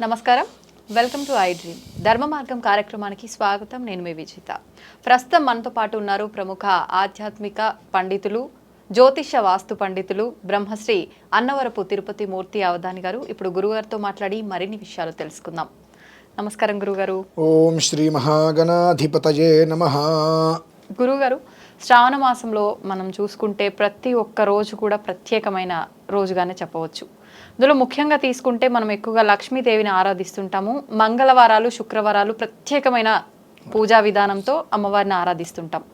నమస్కారం. Welcome to I dream ధర్మ మార్గం కార్యక్రమానికి స్వాగతం. నేను మీ విజిత. ప్రస్తుతం మనతో పాటు ఉన్నారు ప్రముఖ ఆధ్యాత్మిక పండితులు జ్యోతిష వాస్తు పండితులు బ్రహ్మశ్రీ అన్నవరపు తిరుపతి మూర్తి అవధాని గారు. ఇప్పుడు గురుగారితో మాట్లాడి మరిన్ని విషయాలు తెలుసుకుందాం. నమస్కారం గురుగారు. ఓం శ్రీ మహాగణాధిపతయే నమ. గురుగారు శ్రావణ మాసంలో మనం చూసుకుంటే ప్రతి ఒక్క రోజు కూడా ప్రత్యేకమైన రోజుగానే చెప్పవచ్చు. ఇందులో ముఖ్యంగా తీసుకుంటే మనం ఎక్కువగా లక్ష్మీదేవిని ఆరాధిస్తుంటాము. మంగళవారాలు శుక్రవారాలు ప్రత్యేకమైన పూజా విధానంతో అమ్మవారిని ఆరాధిస్తుంటాం.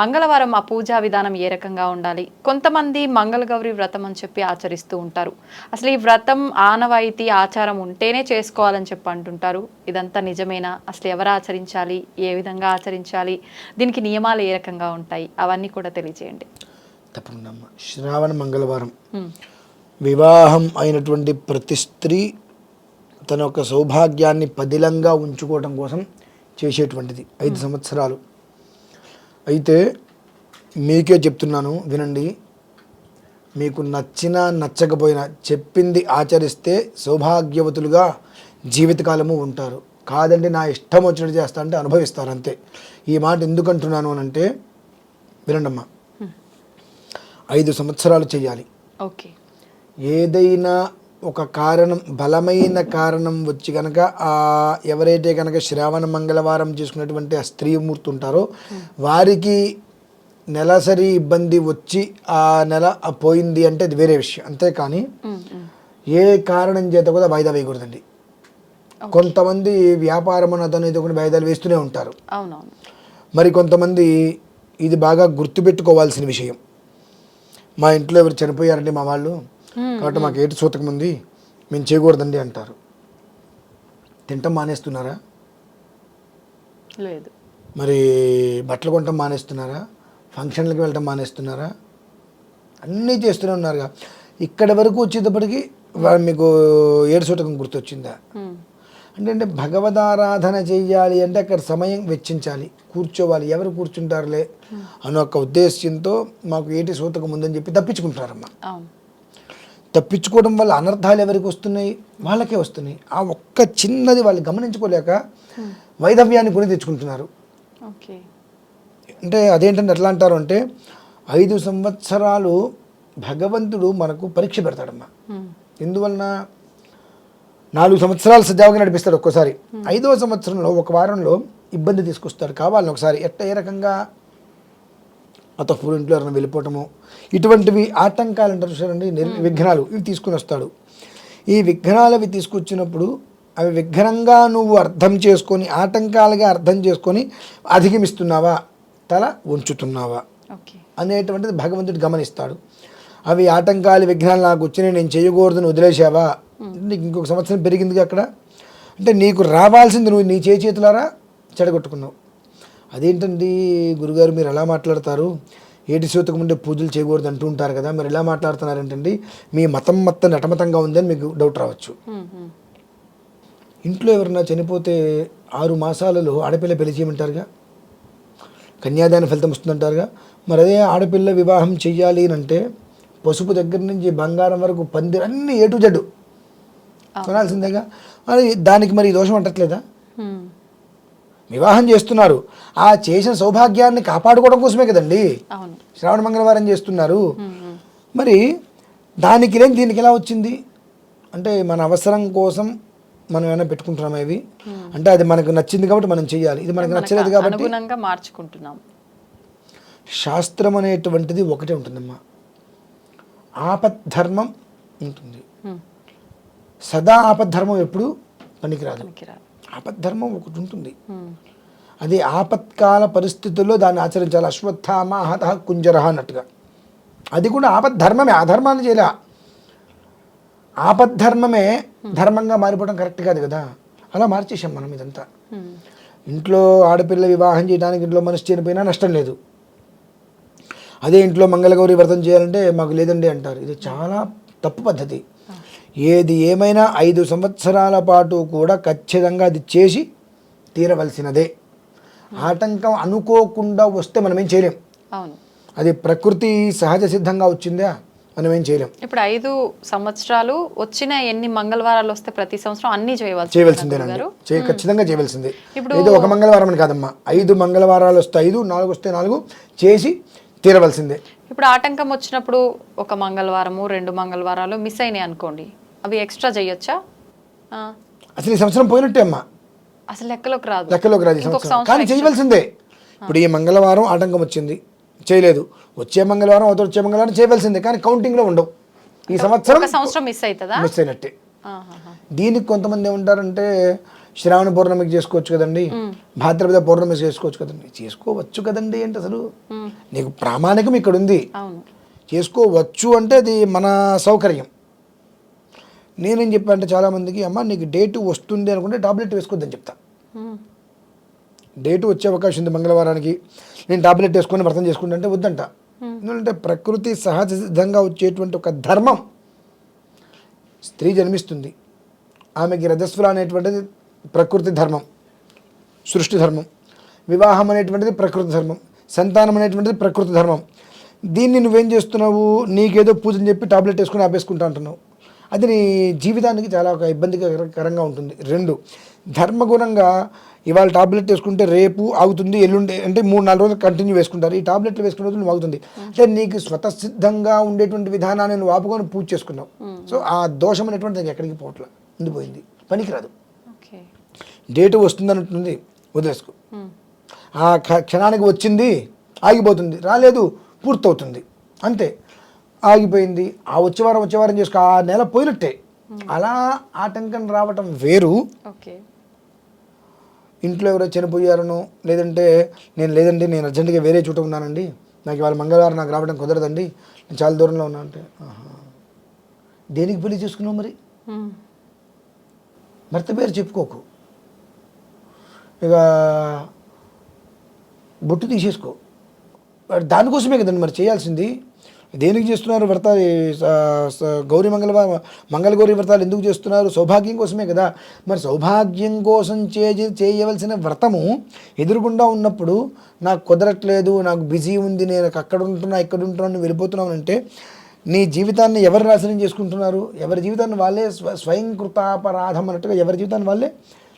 మంగళవారం ఆ పూజా విధానం ఏ రకంగా ఉండాలి? కొంతమంది మంగళగౌరి వ్రతం అని చెప్పి ఆచరిస్తూ ఉంటారు. అసలు ఈ వ్రతం ఆనవాయితీ ఆచారం ఉంటేనే చేసుకోవాలని చెప్పి అంటుంటారు. ఇదంతా నిజమేనా? అసలు ఎవరు ఆచరించాలి? ఏ విధంగా ఆచరించాలి? దీనికి నియమాలు ఏ రకంగా ఉంటాయి? అవన్నీ కూడా తెలియజేయండి. తప్పకుండా. శ్రావణ మంగళవారం. వివాహం అయినటువంటి ప్రతి స్త్రీ తన యొక్క సౌభాగ్యాన్ని పదిలంగా ఉంచుకోవడం కోసం చేసేటువంటిది. ఐదు సంవత్సరాలు. అయితే మీకే చెప్తున్నాను వినండి. మీకు నచ్చినా నచ్చకపోయినా చెప్పింది ఆచరిస్తే సౌభాగ్యవతులుగా జీవితకాలము ఉంటారు. కాదండి నా ఇష్టం వచ్చినట్టు చేస్తా అంటే అనుభవిస్తారు అంతే. ఈ మాట ఎందుకు అంటున్నాను అని అంటే వినండమ్మా. ఐదు సంవత్సరాలు చేయాలి. ఓకే. ఏదైనా ఒక కారణం బలమైన కారణం వచ్చి కనుక ఆ ఎవరైతే కనుక శ్రావణ మంగళవారం చేసుకున్నటువంటి ఆ స్త్రీమూర్తి ఉంటారో వారికి నెలసరి ఇబ్బంది వచ్చి ఆ నెల పోయింది అంటే అది వేరే విషయం. అంతేకాని ఏ కారణం చేత కూడా వాయిదా వేయకూడదండి. కొంతమంది వ్యాపారం అతను ఇది ఒకటి వాయిదాలు వేస్తూనే ఉంటారు. మరి కొంతమంది ఇది బాగా గుర్తుపెట్టుకోవాల్సిన విషయం. మా ఇంట్లో ఎవరు చనిపోయారండి మా వాళ్ళు? కాబట్టి మాకు ఏటి సూతకం ఉంది? మేము చేయకూడదండి అంటారు. తింటాం మానేస్తున్నారా? లేదు. మరి బట్టలు కొనటం మానేస్తున్నారా? ఫంక్షన్లకు వెళ్ళటం మానేస్తున్నారా? అన్నీ చేస్తూనే ఉన్నారుగా. ఇక్కడి వరకు వచ్చేటప్పటికి మీకు ఏడు సూతకం గుర్తొచ్చిందా. అంటే అంటే భగవదారాధన చెయ్యాలి అంటే అక్కడ సమయం వెచ్చించాలి. కూర్చోవాలి. ఎవరు కూర్చుంటారులే? అన్న ఒక ఉద్దేశ్యంతో మాకు ఏటి సూతకం ఉందని చెప్పి తప్పించుకుంటారమ్మా తప్పించుకోవడం వల్ల అనర్థాలు ఎవరికి వస్తున్నాయి? వాళ్ళకే వస్తున్నాయి. ఆ ఒక్క చిన్నది వాళ్ళు గమనించుకోలేక వైధవ్యాన్ని కొని తెచ్చుకుంటున్నారు. ఓకే. అంటే అదేంటంటే ఎట్లా అంటారు అంటే ఐదు సంవత్సరాలు భగవంతుడు మనకు పరీక్ష పెడతాడమ్మా. ఎందువలన? నాలుగు సంవత్సరాలు సజావుగా నడిపిస్తాడు ఒక్కోసారి. ఐదవ సంవత్సరంలో ఒక వారంలో ఇబ్బంది తీసుకొస్తాడు. కావాలని ఒకసారి ఎట్ట ఏ రకంగా అత పూర్వ ఇంట్లో ఎవరైనా వెళ్ళిపోవటము. ఇటువంటివి ఆటంకాలు అంటారు నిర్ విఘ్నాలు. ఇవి తీసుకుని వస్తాడు. ఈ విఘ్నాలు అవి తీసుకొచ్చినప్పుడు అవి విఘ్నంగా నువ్వు అర్థం చేసుకొని ఆటంకాలుగా అర్థం చేసుకొని అధిగమిస్తున్నావా? తల ఉంచుతున్నావా అనేటువంటిది భగవంతుడు గమనిస్తాడు. అవి ఆటంకాలు విఘ్నాలు నాకు వచ్చినాయి నేను చేయకూడదని వదిలేసావా నీకు ఇంకొక సంవత్సరం పెరిగిందిగా అక్కడ? అంటే నీకు రావాల్సింది నువ్వు నీ చేతులారా చెడగొట్టుకున్నావు. అదేంటండి గురుగారు మీరు ఎలా మాట్లాడతారు? ఏటి సూతకం ఉండే పూజలు చేయకూడదు అంటూ ఉంటారు కదా మీరు ఎలా మాట్లాడుతున్నారంటండి? మీ మతం మొత్తం నటమతంగా ఉందని మీకు డౌట్ రావచ్చు. ఇంట్లో ఎవరన్నా చనిపోతే ఆరు మాసాలలో ఆడపిల్ల పెళ్ళి చేయమంటారుగా? కన్యాదాన ఫలితం వస్తుందంటారుగా? మరి అదే ఆడపిల్ల వివాహం చెయ్యాలి అని అంటే పసుపు దగ్గర నుంచి బంగారం వరకు పందిరు అన్ని ఏటు జడ్డు కొనాల్సిందేగా? మరి దానికి మరి దోషం అంటట్లేదా. వివాహం చేస్తున్నారు. ఆ చేసిన సౌభాగ్యాన్ని కాపాడుకోవడం కోసమే కదండి. శ్రావణ మంగళవారం చేస్తున్నారు. మరి దానికి లేని దీనికి ఎలా వచ్చింది? అంటే మన అవసరం కోసం మనం ఏమైనా పెట్టుకుంటున్నామా ఇవి? అంటే అది మనకు నచ్చింది కాబట్టి మనం చేయాలి. ఇది మనకు నచ్చలేదు కాబట్టి మార్చుకుంటున్నాం. శాస్త్రం అనేటువంటిది ఒకటే ఉంటుందమ్మా. ఆపద్ధర్మం ఉంటుంది. సదా ఆపద్ధర్మం ఎప్పుడు పనికిరాదు. పనికిరాదు. ఆపద్ధర్మం ఒకటి ఉంటుంది. అది ఆపత్కాల పరిస్థితుల్లో దాన్ని ఆచరించాలి. అశ్వత్థామ హత కుంజర అన్నట్టుగా. అది కూడా ఆపద్ధర్మమే. అధర్మాన్ని చేయలే. ఆపద్ధర్మమే ధర్మంగా మారిపోవడం కరెక్ట్ కాదు కదా. అలా మార్చేసాం మనం ఇదంతా. ఇంట్లో ఆడపిల్ల వివాహం చేయడానికి ఇంట్లో మనిషి చనిపోయినా నష్టం లేదు. అదే ఇంట్లో మంగళగౌరి వ్రతం చేయాలంటే మాకు లేదండి అంటారు. ఇది చాలా తప్పు పద్ధతి. ఏది ఏమైనా ఐదు సంవత్సరాల పాటు కూడా ఖచ్చితంగా అది చేసి తీరవలసినదే. ఆటంకం అనుకోకుండా వస్తే మనం ఏం చేయలేం. అవును. అది ప్రకృతి సహజ సిద్ధంగా వచ్చిందా? మనం ఏం చేయలేం. ఇప్పుడు ఐదు సంవత్సరాలు వచ్చిన ఎన్ని మంగళవారాలు వస్తే ప్రతి సంవత్సరం అన్ని చేయవలసి చేయవలసిందేనండి గారు చేయ ఖచ్చితంగా చేయవలసిందే. ఇప్పుడు- ఏదో ఒక మంగళవారం అని కాదమ్మా. ఐదు మంగళవారాలు వస్తే ఐదు నాలుగు వస్తే నాలుగు చేసి తీరవలసిందే. ఇప్పుడు ఆటంకం వచ్చినప్పుడు ఒక మంగళవారము రెండు మంగళవారాలు మిస్ అయినాయి అనుకోండి. అవి ఎక్స్ట్రా చేయొచ్చా అసలు ఈ సంవత్సరం పోయినట్టే అమ్మా. అసలు లెక్కలోకి రాదు. లెక్కలోకి రాదు ఈ సంవత్సరం. కానీ చేయవలసిందే ఇప్పుడు ఈ మంగళవారం ఆటంకం వచ్చింది. చేయలేదు. వచ్చే మంగళవారం అవతల వచ్చే మంగళవారం చేయవలసిందే. కానీ కౌంటింగ్లో ఉండవు. ఈ సంవత్సరం సంవత్సరం మిస్ అవుతుందా మిస్ అయినట్టే. దీనికి కొంతమంది ఏమంటారంటే శ్రావణ పౌర్ణమికి చేసుకోవచ్చు కదండి. భాద్రపద పౌర్ణమి చేసుకోవచ్చు కదండి. చేసుకోవచ్చు కదండి అంటే అసలు. నీకు ప్రామాణికం ఇక్కడ ఉంది చేసుకోవచ్చు అంటే అది మన సౌకర్యం. నేనేం చెప్పా అంటే చాలామందికి అమ్మ నీకు డేటు వస్తుంది అనుకుంటే టాబ్లెట్ వేసుకోవద్దని చెప్తా. డేటు వచ్చే అవకాశం ఉంది మంగళవారానికి. నేను టాబ్లెట్ వేసుకొని వ్రతం చేసుకుంటా అంటే వద్దంట. ఎందుకంటే ప్రకృతి సహజ సిద్ధంగా వచ్చేటువంటి ఒక ధర్మం స్త్రీ జన్మిస్తుంది. ఆమెకి రజస్వల అనేటువంటిది ప్రకృతి ధర్మం సృష్టి ధర్మం. వివాహం అనేటువంటిది ప్రకృతి ధర్మం. సంతానం అనేటువంటిది ప్రకృతి ధర్మం. దీన్ని నువ్వేం చేస్తున్నావు? నీకేదో పూజని చెప్పి టాబ్లెట్ వేసుకుని ఆపేసుకుంటా అంటున్నావు. అది నీ జీవితానికి చాలా ఒక ఇబ్బందికరంగా ఉంటుంది. రెండు ధర్మగుణంగా ఇవాళ టాబ్లెట్ వేసుకుంటే రేపు ఆగుతుంది ఎల్లుండి అంటే మూడు నాలుగు రోజులు కంటిన్యూ వేసుకుంటారు. ఈ టాబ్లెట్లు వేసుకునే రోజులు నువ్వు ఆగుతుంది అంటే నీకు స్వతసిద్ధంగా ఉండేటువంటి విధానాన్ని నువ్వు ఆపుకొని పూజ చేసుకున్నావు. సో ఆ దోషం అనేటువంటి దానికి ఎక్కడికి పోవట్ల? ఉండిపోయింది పనికిరాదు. డేటు వస్తుందన్నట్టుంది. వదిలేసుకో. ఆ క్ష- క్షణానికి వచ్చింది ఆగిపోతుంది. రాలేదు పూర్తవుతుంది. అంతే. ఆగిపోయింది. ఆ వచ్చే వారం వచ్చే వారం చేసుకో ఆ నెల పోయినట్టే. అలా ఆటంకం రావటం వేరు. ఓకే. ఇంట్లో ఎవరో చనిపోయారనో లేదంటే నేను లేదండి నేను అర్జెంటుగా వేరే చోట ఉన్నానండి. నాకు ఇవాళ మంగళవారం నాకు రావడం కుదరదండి. నేను చాలా దూరంలో ఉన్నా అంటే. దేనికి పెళ్ళి చేసుకున్నావు మరి. భర్త పేరు చెప్పుకోకు. ఇక బొట్టు తీసేసుకో. దానికోసమే కదండి మరి చేయాల్సింది. దేనికి చేస్తున్నారు స- గౌరీ మంగళవారం మంగళగౌరి వ్రతాలు ఎందుకు చేస్తున్నారు? సౌభాగ్యం కోసమే కదా. మరి సౌభాగ్యం కోసం చే చేయవలసిన వ్రతము ఎదురుగుండా ఉన్నప్పుడు నాకు కుదరట్లేదు నాకు బిజీ ఉంది నేను అక్కడ ఉంటున్నా ఇక్కడ ఉంటున్నాను నువ్వు వెళ్ళిపోతున్నావు అంటే నీ జీవితాన్ని ఎవరు నాశనం చేసుకుంటున్నారు? ఎవరి జీవితాన్ని వాళ్ళే స్వ స్వయం కృతాపరాధం అన్నట్టుగా ఎవరి జీవితాన్ని వాళ్ళే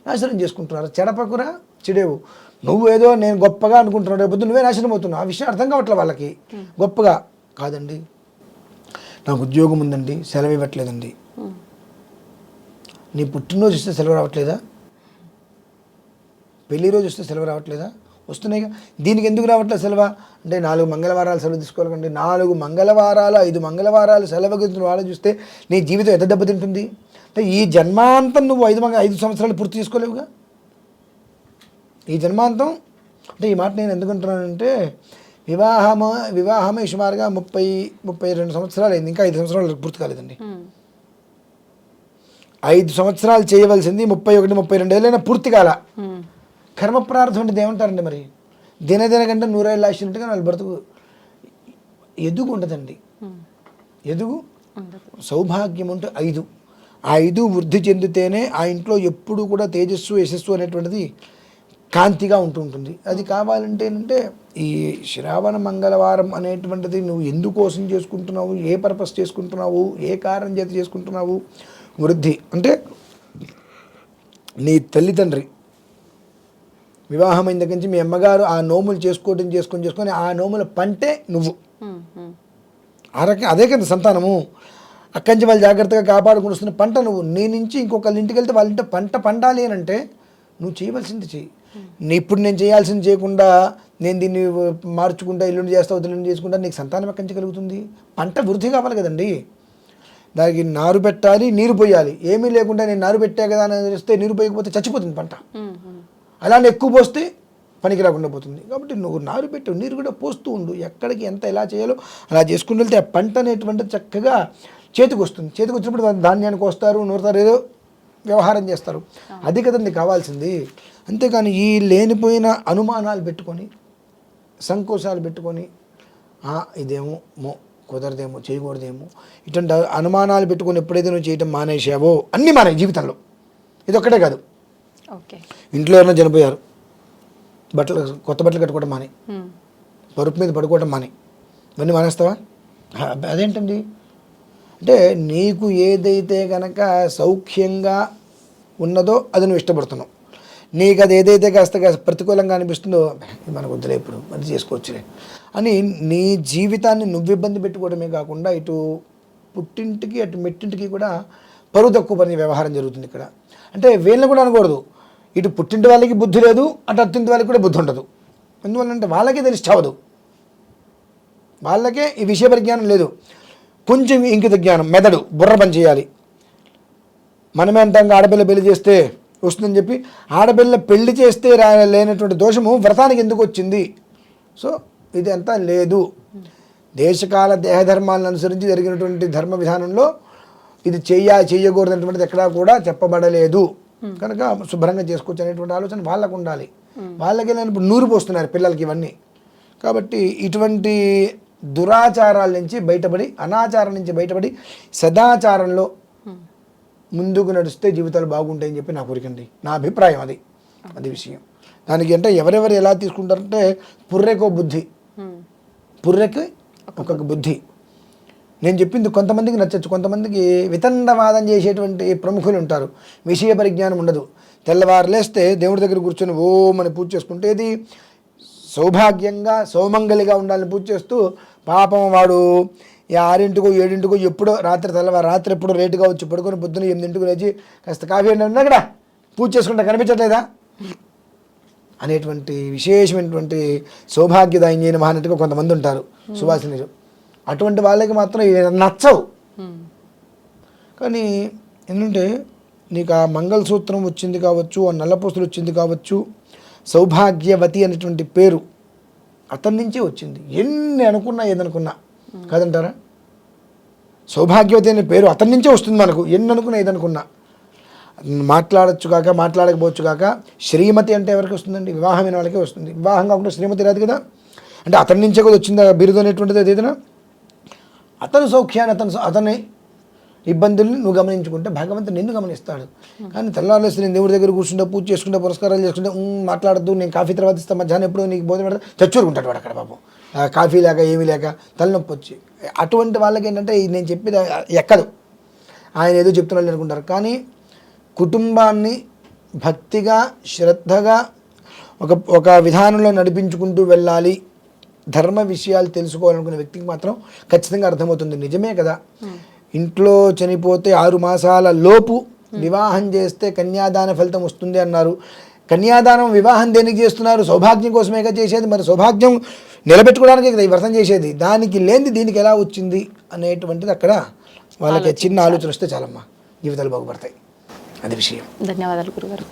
నాశనం చేసుకుంటున్నారు. చెడపకురా చెడేవు. నువ్వు ఏదో నేను గొప్పగా అనుకుంటున్నావు రేపు నువ్వే నాశనం అవుతున్నావు. ఆ విషయం అర్థం కావట్లే వాళ్ళకి. గొప్పగా కాదండి. నాకు ఉద్యోగం ఉందండి సెలవు ఇవ్వట్లేదండి. నీ పుట్టినరోజు వస్తే సెలవు రావట్లేదా? పెళ్ళి రోజు వస్తే సెలవు రావట్లేదా? వస్తున్నాయిగా దీనికి ఎందుకు రావట్లేదు సెలవు? అంటే నాలుగు మంగళవారాలు సెలవు తీసుకోవాలండి నాలుగు మంగళవారాలు ఐదు మంగళవారాలు సెలవు గురించి నువ్వు ఆలోచిస్తే నీ జీవితం ఎంత దెబ్బతింటుంది? అంటే ఈ జన్మాంతం నువ్వు ఐదు మంగ ఐదు సంవత్సరాలు పూర్తి చేసుకోలేవుగా? ఈ జన్మాంతం? అంటే ఈ మాట నేను ఎందుకు అంటున్నానంటే వివాహము వివాహమే సుమారుగా ముప్పై ముప్పై రెండు సంవత్సరాలు అయింది ఇంకా ఐదు సంవత్సరాలు పూర్తి కాలేదండి. ఐదు సంవత్సరాలు చేయవలసింది ముప్పై ఒకటి ముప్పై రెండు ఏళ్ళైనా పూర్తి కాల. కర్మ ప్రార్థన అంటే ఏమంటారండి మరి? దినదిన కంటే నూరేళ్ళు ఆశినట్టుగా వాళ్ళు బ్రతుకు ఎదుగు ఉండదండి. ఎదుగు సౌభాగ్యం అంటే ఐదు. ఆ ఐదు వృద్ధి చెందితేనే ఆ ఇంట్లో ఎప్పుడు కూడా తేజస్సు యశస్సు అనేటువంటిది కాంతిగా ఉంటూ ఉంటుంది అది కావాలంటే ఏంటంటే ఈ శ్రావణ మంగళవారం అనేటువంటిది నువ్వు ఎందుకోసం చేసుకుంటున్నావు ఏ పర్పస్ చేసుకుంటున్నావు ఏ కారణం చేత చేసుకుంటున్నావు వృద్ధి. అంటే నీ తల్లిదండ్రి వివాహమైన దగ్గర నుంచి మీ అమ్మగారు ఆ నోములు చేసుకోవడం చేసుకొని చేసుకొని ఆ నోముల పంటే నువ్వు. ఆ రకం అదే కదా సంతానము. అక్కడి నుంచి వాళ్ళు జాగ్రత్తగా కాపాడుకుని వస్తున్న పంట నువ్వు. నీ నుంచి ఇంకొకళ్ళ ఇంటికి వెళ్తే వాళ్ళ ఇంటి పంట పండాలి అని అంటే నువ్వు చేయవలసింది చెయ్యి. ఇప్పుడు నేను చేయాల్సింది చేయకుండా నేను దీన్ని మార్చుకుంటా ఇల్లుండి చేస్తా వదిలిండి చేసుకుంటా నీకు సంతానం ఎక్కడి నుంచి కలుగుతుంది? పంట వృద్ధి కావాలి కదండి. దానికి నారు పెట్టాలి నీరు పోయాలి. ఏమీ లేకుండా నేను నారు పెట్టా కదా అని తెలిస్తే నీరు పోయకపోతే చచ్చిపోతుంది పంట. అలానే ఎక్కువ పోస్తే పనికి రాకుండా పోతుంది. కాబట్టి నువ్వు నారు పెట్టు నీరు కూడా పోస్తూ ఉండు. ఎక్కడికి ఎంత ఎలా చేయాలో అలా చేసుకుంటూ వెళ్తే ఆ పంట అనేటువంటిది చక్కగా చేతికి వస్తుంది చేతికి వచ్చినప్పుడు ధాన్యానికి వస్తారు నూరుతారు ఏదో వ్యవహారం చేస్తారు. అది కదండి కావాల్సింది. అంతేకాని ఈ లేనిపోయిన అనుమానాలు పెట్టుకొని సంకోచాలు పెట్టుకొని "ఆ, ఇదేమో మో కుదరదేమో చేయకూడదేమో ఇటువంటి అనుమానాలు పెట్టుకొని ఎప్పుడైతే నువ్వు చేయటం మానేసావో అన్నీ మానే జీవితంలో. ఇది ఒక్కటే కాదు. ఓకే. ఇంట్లో ఎవరైనా చనిపోయారు. బట్టలు కొత్త బట్టలు కట్టుకోవడం మాని. పరుపు మీద పడుకోవడం మాని. ఇవన్నీ మానేస్తావా? అదేంటండి? అంటే నీకు ఏదైతే కనుక సౌఖ్యంగా ఉన్నదో అది నువ్వు ఇష్టపడుతున్నావు. నీకు అది ఏదైతే కాస్త కాస్త ప్రతికూలంగా అనిపిస్తుందో మనకు వద్దులే ఇప్పుడు అది చేసుకోవచ్చులే అని నీ జీవితాన్ని నువ్వు ఇబ్బంది పెట్టుకోవడమే కాకుండా ఇటు పుట్టింటికి అటు మెట్టింటికి కూడా పరువు తక్కువ పని వ్యవహారం జరుగుతుంది ఇక్కడ. అంటే వీళ్ళని కూడా అనకూడదు. ఇటు పుట్టింటి వాళ్ళకి బుద్ధి లేదు అటు అత్తింటి వాళ్ళకి కూడా బుద్ధి ఉండదు. ఎందువల్లంటే వాళ్ళకే తెలిసి చావదు. వాళ్ళకే ఈ విషయ పరిజ్ఞానం లేదు. కొంచెం ఇంకిత జ్ఞానం మెదడు బుర్ర పని చేయాలి. మనమే అంటాం ఆడపిల్ల పెళ్ళి చేస్తే వస్తుందని చెప్పి ఆడపిల్ల పెళ్ళి చేస్తే రా లేనటువంటి దోషము వ్రతానికి ఎందుకు వచ్చింది? సో ఇది అంతా లేదు. దేశకాల దేహధర్మాలను అనుసరించి జరిగినటువంటి ధర్మ విధానంలో ఇది చెయ్యా చేయకూడదనేటువంటిది ఎక్కడా కూడా చెప్పబడలేదు. కనుక శుభ్రంగా చేసుకోవచ్చు అనేటువంటి ఆలోచన వాళ్ళకు ఉండాలి. వాళ్ళకి ఇప్పుడు నూరు పోస్తున్నారు పిల్లలకి ఇవన్నీ. కాబట్టి ఇటువంటి దురాచారాల నుంచి బయటపడి అనాచారం నుంచి బయటపడి సదాచారంలో ముందుకు నడిస్తే జీవితాలు బాగుంటాయని చెప్పి నా కోరికండి నా అభిప్రాయం అది. అది విషయం. దానికి అంటే ఎవరెవరు ఎలా తీసుకుంటారంటే పుర్రెకో బుద్ధి. పుర్రెకి ఒక్కొక్క బుద్ధి. నేను చెప్పింది కొంతమందికి నచ్చచ్చు. కొంతమందికి వితండవాదం చేసేటువంటి ప్రముఖులు ఉంటారు. విషయ పరిజ్ఞానం ఉండదు. తెల్లవారు లేస్తే దేవుడి దగ్గర కూర్చొని ఓం అని పూజ చేసుకుంటే ఇది సౌభాగ్యంగా సౌమంగలిగా ఉండాలని పూజ చేస్తూ పాపం వాడు ఈ ఆరింటికో ఏడింటికో ఎప్పుడో రాత్రి తెల్లవారు రాత్రి ఎప్పుడో లేటుగా వచ్చి పడుకొని పొద్దున్న ఎనిమిదింటికి లేచి కాస్త కాఫీ అండి అక్కడ పూజ చేసుకుంటా కనిపించట్లేదా? అనేటువంటి విశేషమైనటువంటి సౌభాగ్యదాయిని అయిన మహానటిగా కొంతమంది ఉంటారు సువాసినులు. అటువంటి వాళ్ళకి మాత్రం నచ్చవు. కానీ ఏంటంటే నీకు ఆ మంగళసూత్రం వచ్చింది కావచ్చు ఆ నల్లపూసలు వచ్చింది కావచ్చు సౌభాగ్యవతి అనేటువంటి పేరు అతని నుంచే వచ్చింది. ఎన్ని అనుకున్నా ఏదనుకున్నా కాదంటారా? సౌభాగ్యవతి అనే పేరు అతని నుంచే వస్తుంది మనకు. ఎన్ని అనుకున్నా ఏదనుకున్నా మాట్లాడచ్చు కాక మాట్లాడకపోవచ్చు కాక శ్రీమతి అంటే ఎవరికి వస్తుందండి? వివాహమైన వాళ్ళకే వస్తుంది. వివాహం కాకుండా శ్రీమతి రాదు కదా? అంటే అతని నుంచే కూడా వచ్చింది బిరుదు అనేటువంటిది ఏదైనా? అతను సౌఖ్యాన్ని అతను అతని ఇబ్బందుల్ని నువ్వు గమనించుకుంటే భగవంతుడు నిన్ను గమనిస్తాడు. కానీ తెల్లారులేసి నేను దేవుడి దగ్గర కూర్చుంటే పూజ చేసుకుంటే పురస్కారాలు చేసుకుంటే మాట్లాడద్దు నేను కాఫీ తర్వాత ఇస్తా మధ్యాహ్నం ఎప్పుడు నీకు బోధన పెడతా చచ్చూరుకుంటాడు వాడు అక్కడ పాపం. ఆ, కాఫీ లేక ఏమీ లేక తలనొప్పి వచ్చి. అటువంటి వాళ్ళకి ఏంటంటే ఇది నేను చెప్పేది ఎక్కదు. ఆయన ఏదో చెప్తున్నాడు అనుకుంటారు. కానీ కుటుంబాన్ని భక్తిగా శ్రద్ధగా ఒక ఒక విధానంలో నడిపించుకుంటూ వెళ్ళాలి ధర్మ విషయాలు తెలుసుకోవాలనుకునే వ్యక్తికి మాత్రం ఖచ్చితంగా అర్థమవుతుంది. నిజమే కదా? ఇంట్లో చనిపోతే ఆరు మాసాల లోపు వివాహం చేస్తే కన్యాదాన ఫలితం వస్తుంది అన్నారు. కన్యాదానం వివాహం దేనికి చేస్తున్నారు? సౌభాగ్యం కోసమేగా చేసేది? మరి సౌభాగ్యం నిలబెట్టుకోవడానికి కదా ఈ వ్రతం చేసేది? దానికి లేనిది దీనికి ఎలా వచ్చింది అనేటువంటిది అక్కడ వాళ్ళకి చిన్న ఆలోచన వస్తే చాలమ్మా. జీవితాలు బాగుపడతాయి. అది విషయం. ధన్యవాదాలు గురుగారు.